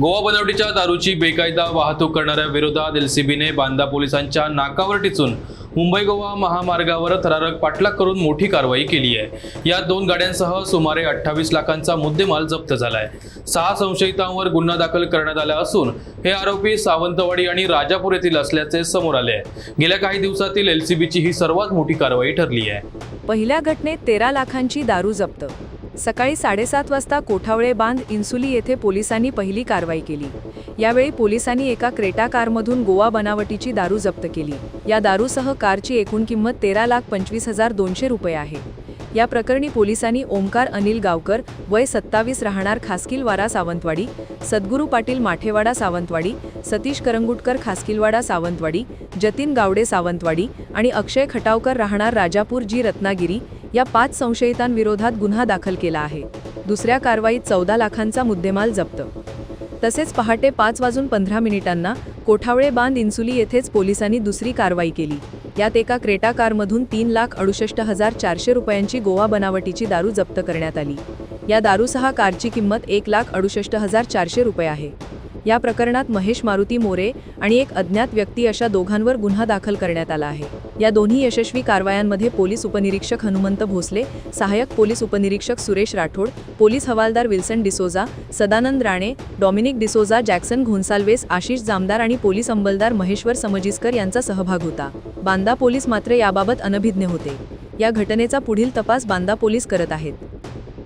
गोवा बनावटीच्या दारूची बेकायदा वाहतूक करणाऱ्या विरोधात एलसीबीने बांदा पोलिसांच्या नाकावर टिचून मुंबई गोवा महामार्गावर थरारक पाठलाग करून मोठी कारवाई केली आहे. या दोन गाड्यांसह सुमारे अठ्ठावीस लाखांचा मुद्देमाल जप्त झालाय. सहा संशयितांवर गुन्हा दाखल करण्यात आला असून हे आरोपी सावंतवाडी आणि राजापूर येथील असल्याचे समोर आले आहे. गेल्या काही दिवसातील एलसीबीची ही सर्वात मोठी कारवाई ठरली आहे. पहिल्या घटनेत तेरा लाखांची दारू जप्त. सकाळी साडेसात वाजता कोठावळे बांध इन्सुली येथे पोलिसांनी पहिली कारवाई केली. यावेळी पोलिसांनी एका क्रेटा कारमधून गोवा बनावटीची दारू जप्त केली. या दारूसह कारची एकूण किंमत तेरा लाख पंचवीस हजार दोनशे रुपये आहे. या प्रकरणी पोलिसांनी ओमकार अनिल गावकर वय सत्तावीस राहणार खासकीलवारा सावंतवाडी सद्गुरू पाटील माठेवाडा सावंतवाडी सतीश करंगुटकर खासकीलवाडा सावंतवाडी जतीन गावडे सावंतवाडी आणि अक्षय खटावकर राहणार राजापूर जी रत्नागिरी या पाच संशयितांविरोधात गुन्हा दाखल केला आहे. दुसऱ्या कारवाईत चौदा लाखांचा मुद्देमाल जप्त. तसेच पहाटे पाच वाजून पंधरा मिनिटांना कोठावळे बांध इन्सुली येथेच पोलिसांनी दुसरी कारवाई केली. यात एका क्रेटा कारमधून तीन लाख अडुसष्ट हजार चारशे रुपयांची गोवा बनावटीची दारू जप्त करण्यात आली. या दारूसह कारची किंमत एक लाख अडुसष्ट हजार चारशे रुपये आहे. या प्रकरणात महेश मारुती मोरे आणि एक अज्ञात व्यक्ती अशा दोघांवर गुन्हा दाखल करण्यात आला आहे. या दोन्ही यशस्वी कारवायांमध्ये पोलीस उपनिरीक्षक हनुमंत भोसले सहाय्यक पोलीस उपनिरीक्षक सुरेश राठोड पोलीस हवालदार Wilson D'Souza Sadanand Rane Dominic D'Souza Jackson Gonsalves Ashish Jamdar आणि पोलीस अंमलदार महेश्वर समजीसकर यांचा सहभाग होता. बांदा पोलीस मात्र याबाबत अनभिज्ञ होते. या घटनेचा पुढील तपास बांदा पोलीस करत आहेत.